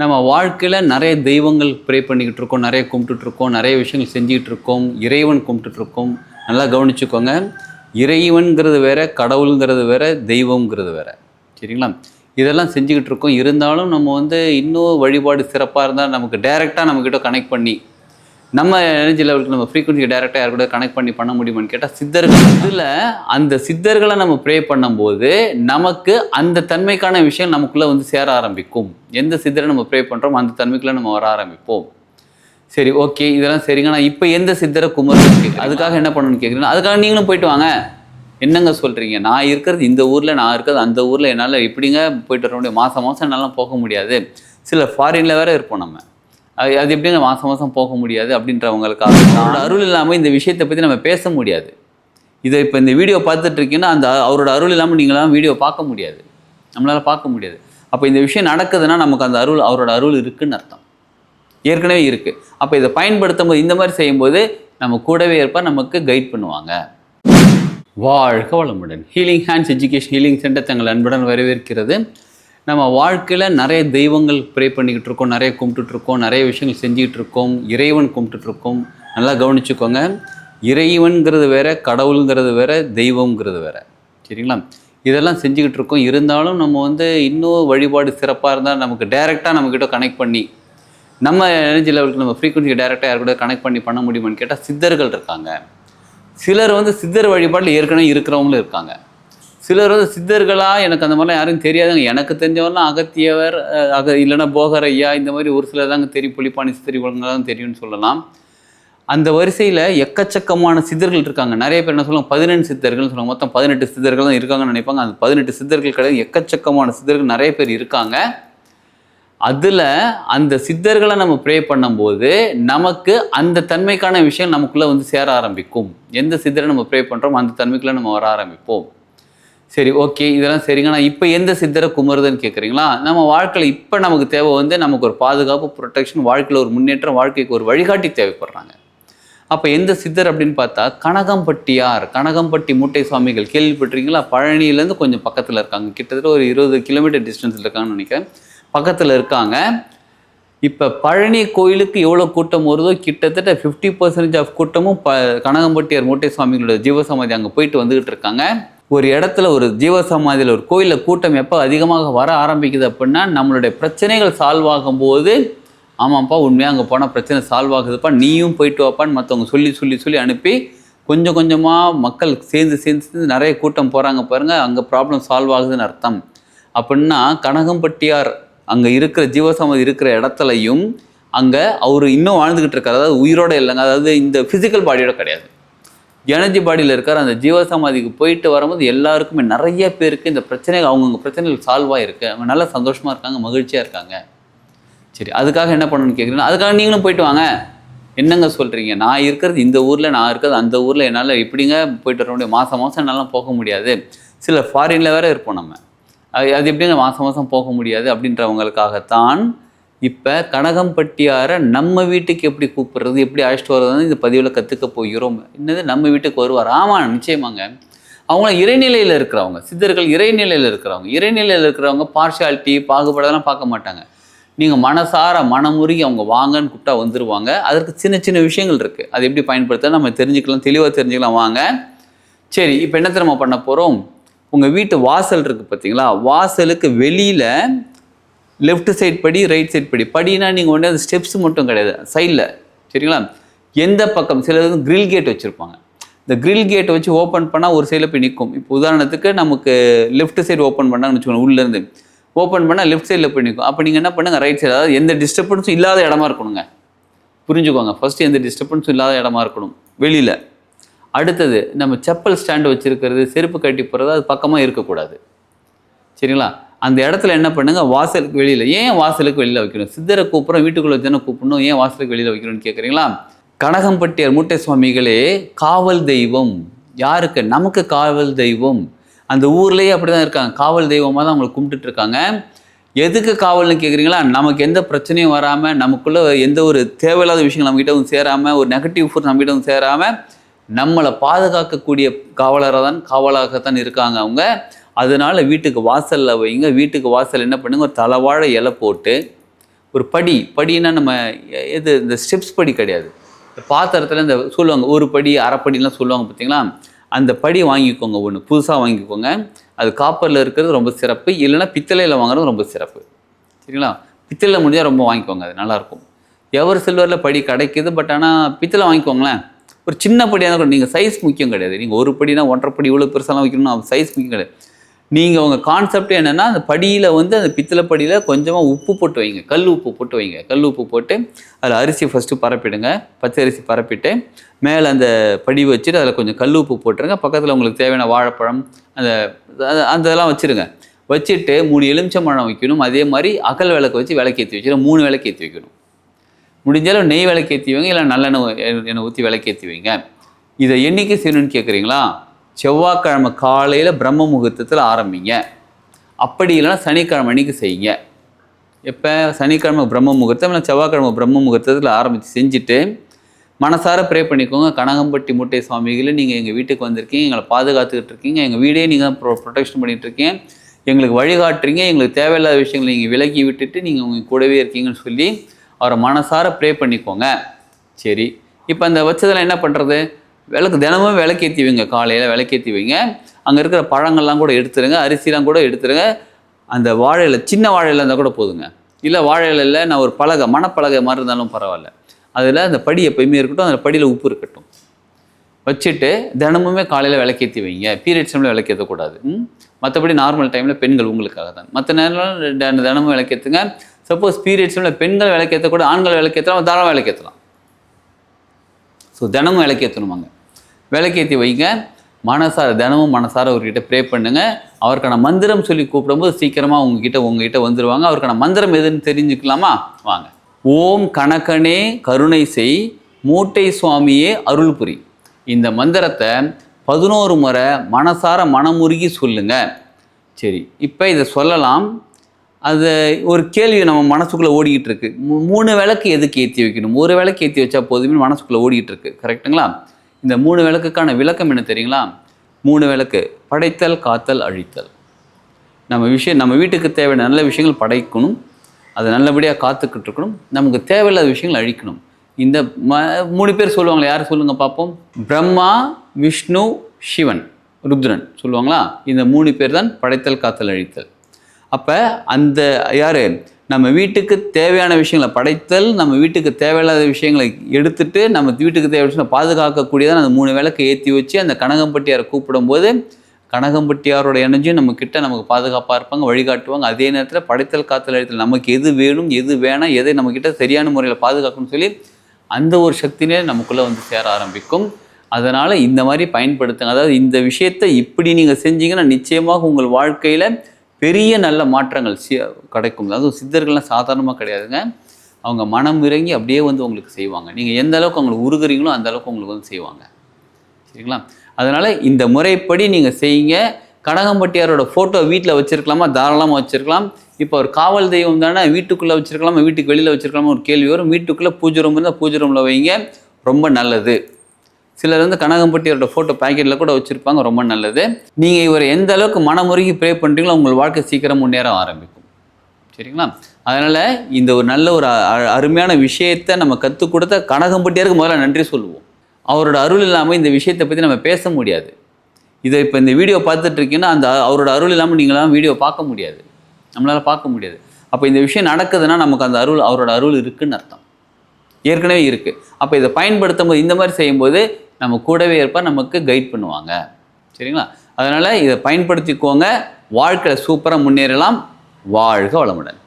நம்ம வாழ்க்கையில் நிறைய தெய்வங்கள் ப்ரே பண்ணிக்கிட்டு இருக்கோம் நிறைய கும்பிட்டுட்ருக்கோம் நிறைய விஷயங்கள் செஞ்சுக்கிட்டு இருக்கோம் இறைவன் கும்பிட்டுட்ருக்கோம் நல்லா கவனிச்சுக்கோங்க. இறைவன்கிறது வேற கடவுளுங்கிறது வேற தெய்வம்ங்கிறது வேற. சரிங்களா? இதெல்லாம் செஞ்சுக்கிட்டு இருக்கோம். இருந்தாலும் நம்ம வந்து இன்னும் வழிபாடு சிறப்பாக இருந்தால் நமக்கு டைரெக்டாக நம்மக்கிட்ட கனெக்ட் பண்ணி நம்ம எனர்ஜி லெவலுக்கு நம்ம ஃப்ரீக்வன்சி டேரெக்டாக யார் கூட கனெக்ட் பண்ணி பண்ண முடியுமான்னு கேட்டால் சித்தர்கள். இதில் அந்த சித்தர்களை நம்ம ப்ரே பண்ணும்போது நமக்கு அந்த தன்மைக்கான விஷயம் நமக்குள்ளே வந்து சேர ஆரம்பிக்கும். எந்த சித்தரை நம்ம ப்ரே பண்ணுறோமோ அந்த தன்மைக்குள்ளே நம்ம வர ஆரம்பிப்போம். சரி ஓகே இதெல்லாம் சரிங்க. நான் இப்போ எந்த சித்தரை குமரன் அதுக்காக என்ன பண்ணணும்னு கேட்குறீங்க அதுக்காக நீங்களும் போயிட்டு வாங்க. என்னங்க சொல்கிறீங்க நான் இருக்கிறது இந்த ஊரில் நான் இருக்கிறது அந்த ஊரில். என்னால் எப்படிங்க போயிட்டு வர முடியும்? மாதம் மாதம் என்னால் போக முடியாது. சில ஃபாரினில் வேறு இருப்போம் நம்ம. அது அது எப்படிங்க மாதம் மாதம் போக முடியாது அப்படின்றவங்களுக்காக அவரோட அருள் இல்லாமல் இந்த விஷயத்தை பற்றி நம்ம பேச முடியாது. இதை இப்போ இந்த வீடியோ பார்த்துட்டு இருக்கீங்கன்னா அந்த அவரோட அருள் இல்லாமல் நீங்களாம் வீடியோ பார்க்க முடியாது. நம்மளால் பார்க்க முடியாது. அப்போ இந்த விஷயம் நடக்குதுன்னா நமக்கு அந்த அருள் அவரோட அருள் இருக்குன்னு அர்த்தம். ஏற்கனவே இருக்குது அப்போ இதை பயன்படுத்தும் போது இந்த மாதிரி செய்யும்போது நம்ம கூடவே இருப்பார் நமக்கு கைட் பண்ணுவாங்க. வாழ்க வளமுடன். Healing hands education healing centre தங்கள் அன்புடன் வரவேற்கிறது. நம்ம வாழ்க்கையில் நிறைய தெய்வங்கள் ப்ரே பண்ணிக்கிட்டு இருக்கோம் நிறைய கும்பிட்டுட்டு இருக்கோம் நிறைய விஷயங்கள் செஞ்சுக்கிட்டு இருக்கோம் இறைவன் கும்பிட்டுட்டு இருக்கோம் நல்லா கவனிச்சுக்கோங்க. இறைவன்கிறது வேற கடவுளுங்கிறது வேற தெய்வங்கிறது வேற. சரிங்களா? இதெல்லாம் செஞ்சுக்கிட்டு இருக்கோம் இருந்தாலும் நம்ம வந்து இன்னும் வழிபாடு சிறப்பாக இருந்தால் நமக்கு டைரெக்டாக நம்மக்கிட்ட கனெக்ட் பண்ணி நம்ம எனர்ஜி லெவலுக்கு நம்ம ஃப்ரீக்குவன்சி டேரெக்டாக யார் கூட கனெக்ட் பண்ணி பண்ண முடியுமான்னு கேட்டால் சித்தர்கள் இருக்காங்க. சிலர் வந்து சித்தர் வழிபாட்டில் ஏற்கனவே இருக்கிறவங்களும் இருக்காங்க. சிலர் வந்து சித்தர்களாக எனக்கு அந்த மாதிரிலாம் யாரும் தெரியாதுங்க. எனக்கு தெரிஞ்சவரெலாம் அகத்தியவர் அக இல்லைன்னா போகர் ஐயா இந்த மாதிரி ஒரு சிலர் தாங்க தெரியும். புலிப்பாணி சித்தரி தான் தெரியும்னு சொல்லலாம். அந்த வரிசையில் எக்கச்சக்கமான சித்தர்கள் இருக்காங்க. நிறைய பேர் என்ன சொல்லுவாங்க? பதினெண்டு சித்தர்கள்னு சொல்லுவாங்க. மொத்தம் பதினெட்டு சித்தர்கள் தான் இருக்காங்கன்னு நினைப்பாங்க. அந்த பதினெட்டு சித்தர்கள் கிடையாது எக்கச்சக்கமான சித்தர்கள் நிறைய பேர் இருக்காங்க. அதில் அந்த சித்தர்களை நம்ம ப்ரே பண்ணும்போது நமக்கு அந்த தன்மைக்கான விஷயம் நமக்குள்ளே வந்து சேர ஆரம்பிக்கும். எந்த சித்தரை நம்ம ப்ரே பண்ணுறோம் அந்த தன்மைக்குள்ளே நம்ம வர ஆரம்பிப்போம். சரி ஓகே இதெல்லாம் சரிங்க. நான் இப்போ எந்த சித்தரை குமருதுன்னு கேட்குறீங்களா நம்ம வாழ்க்கையில் இப்போ நமக்கு தேவை வந்து நமக்கு ஒரு பாதுகாப்பு ப்ரொடெக்ஷன் வாழ்க்கையில் ஒரு முன்னேற்றம் வாழ்க்கைக்கு ஒரு வழிகாட்டி தேவைப்படுறாங்க. அப்போ எந்த சித்தர் அப்படின்னு பார்த்தா கனகம்பட்டியார் கனகம்பட்டி மூட்டை சுவாமிகள். கேள்விப்பட்டிருக்கீங்களா? பழனியிலேருந்து கொஞ்சம் பக்கத்தில் இருக்காங்க. கிட்டத்தட்ட ஒரு இருபது கிலோமீட்டர் டிஸ்டன்ஸில் இருக்காங்கன்னு நினைக்கிறேன். பக்கத்தில் இருக்காங்க. இப்போ பழனி கோயிலுக்கு எவ்வளோ கூட்டம் வருதோ கிட்டத்தட்ட ஃபிஃப்டி பர்சன்டேஜ் ஆஃப் கூட்டமும் ப கனகம்பட்டியார் மூட்டை சுவாமிகளோட ஜீவசமாதி அங்கே போயிட்டு வந்துக்கிட்டு இருக்காங்க. ஒரு இடத்துல ஒரு ஜீவசமாதியில் ஒரு கோயிலில் கூட்டம் எப்போ அதிகமாக வர ஆரம்பிக்குது அப்படின்னா நம்மளுடைய பிரச்சனைகள் சால்வ் ஆகும்போது ஆமாப்பா உண்மையாக அங்கே போனால் பிரச்சனை சால்வ் ஆகுதுப்பா நீயும் போயிட்டு வாப்பான்னு மற்றவங்க சொல்லி சொல்லி சொல்லி அனுப்பி கொஞ்சம் கொஞ்சமாக மக்கள் சேர்ந்து சேர்ந்து சேர்ந்து நிறைய கூட்டம் போகிறாங்க பாருங்கள் அங்கே ப்ராப்ளம் சால்வ் ஆகுதுன்னு அர்த்தம். அப்படின்னா கனகம்பட்டியார் அங்கே இருக்கிற ஜீவசமாதி இருக்கிற இடத்துலையும் அங்கே அவர் இன்னும் வாழ்ந்துக்கிட்டு இருக்காரு. அதாவது உயிரோட இல்லைங்க. அதாவது இந்த ஃபிசிக்கல் பாடியோட கிடையாது. எனர்ஜி பாடியில் இருக்கார். அந்த ஜீவசமாதிக்கு போயிட்டு வரும்போது எல்லாருக்குமே நிறைய பேருக்கு இந்த பிரச்சனைகள் அவங்கவுங்க பிரச்சனைகள் சால்வ் ஆகிருக்கு அவங்க நல்லா சந்தோஷமாக இருக்காங்க மகிழ்ச்சியாக இருக்காங்க. சரி அதுக்காக என்ன பண்ணணும்னு கேட்குறீங்க அதுக்காக நீங்களும் போயிட்டு வாங்க. என்னங்க சொல்கிறீங்க நான் இருக்கிறது இந்த ஊரில் நான் இருக்கிறது அந்த ஊரில். என்னால் எப்படிங்க போயிட்டு வர முடியும்? மாதம் மாதம் என்னால் போக முடியாது. சில ஃபாரினில் வேறு இருப்போம் நம்ம. அது அது எப்படிங்க மாதம் மாதம் போக முடியாது அப்படின்றவங்களுக்காகத்தான் இப்போ கனகம்பட்டியாரை நம்ம வீட்டுக்கு எப்படி கூப்பிடுறது எப்படி அழைச்சிட்டு வர்றதுன்னு இந்த பதிவில் கற்றுக்க போகிறோம். என்னது? நம்ம வீட்டுக்கு வருவார் ஆமாம் நிச்சயமாங்க. அவங்க இறைநிலையில் இருக்கிறவங்க சித்தர்கள் இறைநிலையில் இருக்கிறவங்க இறைநிலையில் இருக்கிறவங்க பார்ஷியாலிட்டி பாகுபாடெல்லாம் பார்க்க மாட்டாங்க. நீங்கள் மனசார மனமுருகி அவங்க வாங்கன்னு கூப்பிட்டா வந்துருவாங்க. அதற்கு சின்ன சின்ன விஷயங்கள் இருக்குது அது எப்படி பயன்படுத்த நம்ம தெரிஞ்சுக்கலாம் தெளிவாக தெரிஞ்சுக்கலாம். வாங்க. சரி இப்போ என்ன திறமை பண்ண போகிறோம் உங்கள் வீட்டு வாசல் இருக்குது பார்த்தீங்களா வாசலுக்கு வெளியில் லெஃப்ட் சைட் படி ரைட் சைட் படி. படினா நீங்கள் ஒன்று அந்த ஸ்டெப்ஸ் மட்டும் கிடையாது. சைடில் சரிங்களா? எந்த பக்கம்? சிலது வந்து கிரில் கேட் வச்சுருப்பாங்க. இந்த கிரில் கேட்டை வச்சு ஓப்பன் பண்ணால் ஒரு சைடில் போய் நிற்கும் இப்போ உதாரணத்துக்கு நமக்கு லெஃப்ட் சைடு ஓப்பன் பண்ணாங்கன்னு வச்சுக்கோங்க உள்ளேருந்து ஓப்பன் பண்ணால் லெஃப்ட் சைடில் போய் நிற்கும் அப்போ நீங்கள் என்ன பண்ணுங்கள் ரைட் சைடு அதாவது எந்த டிஸ்டர்பன்ஸும் இல்லாத இடமா இருக்கணுங்க. புரிஞ்சுக்கோங்க. ஃபஸ்ட்டு எந்த டிஸ்டர்பன்ஸும் இல்லாத இடமா இருக்கணும். வெளியில். அடுத்தது நம்ம செப்பல் ஸ்டாண்டு வச்சுருக்கிறது செருப்பு கட்டி போகிறது அது பக்கமாக இருக்கக்கூடாது. சரிங்களா? அந்த இடத்துல என்ன பண்ணுங்க? வாசலுக்கு வெளியில். ஏன் வாசலுக்கு வெளியில் வைக்கணும்? சித்தரை கூப்பிட்றோம் வீட்டுக்குள்ளே வச்சுன்னு கூப்பிடணும். ஏன் வாசலுக்கு வெளியில் வைக்கணும்னு கேட்குறீங்களா கனகம்பட்டியார் மூட்டை சுவாமிகளே காவல் தெய்வம். யாருக்கு? நமக்கு காவல் தெய்வம். அந்த ஊர்லேயே அப்படி தான் இருக்காங்க. காவல் தெய்வமாக தான் அவங்களை கும்பிட்டுட்டு இருக்காங்க. எதுக்கு காவல்னு கேட்குறீங்களா நமக்கு எந்த பிரச்சனையும் வராமல் நமக்குள்ள எந்த ஒரு தேவையில்லாத விஷயங்கள் நம்மகிட்ட வந்து சேராமல் ஒரு நெகட்டிவ் ஃபுட் நம்மகிட்ட வந்து சேராமல் நம்மளை பாதுகாக்கக்கூடிய காவலராக தான் காவலாகத்தான் இருக்காங்க அவங்க. அதனால வீட்டுக்கு வாசலில் வைங்க. வீட்டுக்கு வாசல் என்ன பண்ணுங்க? ஒரு தலைவாழை இலை போட்டு ஒரு படி படின்னா நம்ம எது இந்த ஸ்டெப்ஸ் படி கிடையாது. இந்த பாத்திரத்தில் இந்த சொல்லுவாங்க ஒரு படி அரைப்படிலாம் சொல்லுவாங்க பார்த்தீங்களா அந்த படி வாங்கிக்கோங்க ஒன்று புதுசாக வாங்கிக்கோங்க. அது காப்பரில் இருக்கிறது ரொம்ப சிறப்பு. இல்லைனா பித்தளையில் வாங்குறது ரொம்ப சிறப்பு. சரிங்களா? பித்தளை முடிஞ்சால் ரொம்ப வாங்கிக்கோங்க. அது நல்லாயிருக்கும் எவர் சில்வரில் படி கிடைக்கிது பட் ஆனால் பித்தளை வாங்கிக்கோங்களேன். ஒரு சின்ன படியாக கூட நீங்கள் சைஸ் முக்கியம் கிடையாது. நீங்கள் ஒரு படினா ஒன்றரை படி இவ்வளோ பெருசாலாம் வைக்கணும் சைஸ் முக்கியம் கிடையாது. நீங்கள் உங்கள் கான்செப்ட் என்னென்னா அந்த படியில் வந்து அந்த பித்தளை படியில் கொஞ்சமாக உப்பு போட்டு வைங்க. கல் உப்பு போட்டு வைங்க. கல் உப்பு போட்டு அதில் அரிசி ஃபஸ்ட்டு பரப்பிடுங்க. பச்சை அரிசி பரப்பிட்டு மேலே அந்த படி வச்சுட்டு அதில் கொஞ்சம் கல் உப்பு போட்டுருங்க. பக்கத்தில் உங்களுக்கு தேவையான வாழைப்பழம் அந்த அந்த இதெல்லாம் வச்சுருங்க. வச்சுட்டு மூணு எலுமிச்சம்பழம் வைக்கணும். அதே மாதிரி அகல் விளக்கு வச்சு விளக்கேற்றி வச்சுட்டு மூணு விளக்கேற்றி வைக்கணும். முடிஞ்சாலும் நெய் விளக்கேற்றி வைங்க. இல்லை நல்லெண்ணெய் எண்ணெய் ஊற்றி விளக்கேற்றி வைங்க. இதை என்னைக்கு செய்யணும்னு கேட்குறீங்களா செவ்வாய்க்கிழமை காலையில் பிரம்ம முகூர்த்தத்தில் ஆரம்பிங்க. அப்படி இல்லைன்னா சனிக்கிழமை அன்னைக்கு செய்யுங்க. எப்போ? சனிக்கிழமை பிரம்ம முகூர்த்தம் இல்லை செவ்வாய்க்கிழமை பிரம்ம முகூர்த்தத்தில் ஆரம்பித்து செஞ்சுட்டு மனசார ப்ரே பண்ணிக்கோங்க. கனகம்பட்டி மூட்டை சுவாமிகளை நீங்கள் எங்கள் வீட்டுக்கு வந்திருக்கீங்க எங்களை பாதுகாத்துக்கிட்டு இருக்கீங்க எங்கள் வீடே நீங்கள் ப்ரொ ப்ரொடெக்ஷன் பண்ணிகிட்ருக்கீங்க எங்களுக்கு வழிகாட்டுறீங்க எங்களுக்கு தேவையில்லாத விஷயங்களை நீங்கள் விலக்கி விட்டுட்டு நீங்கள் உங்கள் கூடவே இருக்கீங்கன்னு சொல்லி அவரை மனசார ப்ரே பண்ணிக்கோங்க. சரி. இப்போ அந்த வச்சதெல்லாம் என்ன பண்ணுறது விளக்கு தினமும் விளக்கேற்றி வைங்க. காலையில் விளக்கேற்றி வைங்க. அங்கே இருக்கிற பழங்கள்லாம் கூட எடுத்துருங்க. அரிசிலாம் கூட எடுத்துருங்க. அந்த வாழையில் சின்ன வாழையில் இருந்தால் கூட போதுங்க. இல்லை வாழையில நான் ஒரு பலகை மணப்பலகை மாதிரி இருந்தாலும் பரவாயில்ல. அதில் அந்த படி எப்பயுமே இருக்கட்டும் அந்த படியில் உப்பு இருக்கட்டும். வச்சுட்டு தினமுமே காலையில் விளக்கேற்றி வைங்க. பீரியட்ஸ் டைமில் விளக்கேற்றக்கூடாது மற்றபடி நார்மல் டைமில் பெண்கள் உங்களுக்காக தான். மற்ற நேரம் தினமும் விளக்கேற்றுங்க சப்போஸ் பீரியட்ஸ் டைமில் பெண்கள் விளக்கேற்றக்கூட ஆண்கள் விளக்கேற்றலாம் தாராளம் விளக்கேற்றலாம் ஸோ தினமும் விளக்கேற்றணுமாங்க விளக்கேற்றி வைங்க. மனசார தினமும் மனசார அவர்கிட்ட ப்ரே பண்ணுங்க. அவருக்கான மந்திரம் சொல்லி கூப்பிடும்போது சீக்கிரமாக உங்ககிட்ட உங்ககிட்ட வந்துடுவாங்க அவருக்கான மந்திரம் எதுன்னு தெரிஞ்சுக்கலாமா? வாங்க. ஓம் கணக்கனே கருணை செய். மூட்டை சுவாமியே அருள் புரி. இந்த மந்திரத்தை பதினோரு முறை மனசார மனமுருகி சொல்லுங்க. சரி இப்போ இதை சொல்லலாம். அது ஒரு கேள்வி நம்ம மனசுக்குள்ளே ஓடிக்கிட்டு இருக்கு. மூணு விளக்கு எதுக்கு ஏற்றி வைக்கணும்? ஒரு விளக்கு ஏற்றி வச்சா போதுமே மனசுக்குள்ளே ஓடிக்கிட்டு இருக்கு. கரெக்ட்டுங்களா இந்த மூணு விளக்குக்கான விளக்கம் என்ன தெரியுங்களா? மூணு விளக்கு படைத்தல் காத்தல் அழித்தல். நம்ம விஷயம் நம்ம வீட்டுக்கு தேவையான நல்ல விஷயங்கள் படைக்கணும். அதை நல்லபடியாக காத்துக்கிட்டு இருக்கணும். நமக்கு தேவையில்லாத விஷயங்கள் அழிக்கணும். இந்த ம மூணு பேர் சொல்லுவாங்களே யார் சொல்லுங்க பார்ப்போம். பிரம்மா விஷ்ணு சிவன் ருத்ரன் சொல்லுவாங்களா? இந்த மூணு பேர் தான் படைத்தல் காத்தல் அழித்தல். அப்போ அந்த யார்? நம்ம வீட்டுக்கு தேவையான விஷயங்களை படைத்தல் நம்ம வீட்டுக்கு தேவையில்லாத விஷயங்களை எடுத்துட்டு நம்ம வீட்டுக்கு தேவையான விஷயங்களை பாதுகாக்கக்கூடியதான் அந்த மூணு விளக்கை ஏற்றி வச்சு அந்த கனகம்பட்டியாரை கூப்பிடும்போது கனகம்பட்டியாரோட எனர்ஜியும் நம்ம கிட்ட நமக்கு பாதுகாப்பாக இருப்பாங்க வழிகாட்டுவாங்க. அதே நேரத்தில் படைத்தல் காத்தல் அழித்தல் நமக்கு எது வேணும் எது வேணாம் எதை நம்ம கிட்ட சரியான முறையில் பாதுகாக்கணும்னு சொல்லி அந்த ஒரு சக்தினே நமக்குள்ளே வந்து சேர ஆரம்பிக்கும். அதனால் இந்த மாதிரி பயன்படுத்துங்க. அதாவது இந்த விஷயத்தை இப்படி நீங்கள் செஞ்சீங்கன்னா நிச்சயமாக உங்கள் வாழ்க்கையில் பெரிய நல்ல மாற்றங்கள் சி கிடைக்கும். அதாவது சித்தர்கள்லாம் சாதாரணமாக கிடையாதுங்க. அவங்க மனம் இறங்கி அப்படியே வந்து உங்களுக்கு செய்வாங்க. நீங்கள் எந்த அளவுக்கு அவங்களுக்கு உருகுறீங்களோ அந்த அளவுக்கு உங்களுக்கு வந்து செய்வாங்க. சரிங்களா? அதனால் இந்த முறைப்படி நீங்கள் செய்யுங்க. கடகம்பட்டியாரோட ஃபோட்டோ வீட்டில் வச்சிருக்கலாமா? தாராளமாக வச்சிருக்கலாம். இப்போ ஒரு காவல் தெய்வம் தானே வீட்டுக்குள்ளே வச்சிருக்கலாமா? வீட்டுக்கு வெளியில் வச்சிருக்கலாமா? ஒரு கேள்வி வரும். வீட்டுக்குள்ளே பூஜை ரூம் இருந்தால் பூஜை ரூமில் வைங்க. ரொம்ப நல்லது. சிலர் வந்து கனகம்பட்டியோட ஃபோட்டோ பாக்கெட்டில் கூட வச்சுருப்பாங்க ரொம்ப நல்லது. நீங்கள் இவர் எந்த அளவுக்கு மனமுருகி ப்ரே பண்ணுறீங்களோ உங்கள் வாழ்க்கை சீக்கிரம் முன்னேற ஆரம்பிக்கும். சரிங்களா? அதனால் இந்த ஒரு நல்ல ஒரு அ- அருமையான விஷயத்தை நம்ம கற்றுக் கொடுத்த கனகம்பட்டியாருக்கு முதல்ல நன்றி சொல்லுவோம். அவரோட அருள் இல்லாமல் இந்த விஷயத்தை பற்றி நம்ம பேச முடியாது. இதை இப்போ இந்த வீடியோ பார்த்துட்டு இருக்கீங்கன்னா அந்த அவரோட அருள் இல்லாமல் நீங்களாம் வீடியோ பார்க்க முடியாது. நம்மளால் பார்க்க முடியாது. அப்போ இந்த விஷயம் நடக்குதுன்னா நமக்கு அந்த அருள் அவரோட அருள் இருக்குன்னு அர்த்தம். ஏற்கனவே இருக்குது அப்போ இதை பயன்படுத்தும் போது இந்த மாதிரி செய்யும்போது நம்ம கூடவே இருப்பார் நமக்கு கைட் பண்ணுவாங்க. சரிங்களா? அதனால் இதை பயன்படுத்திக்கோங்க. வாழ்க்கையில் சூப்பராக முன்னேறலாம். வாழ்க வளமுடன்.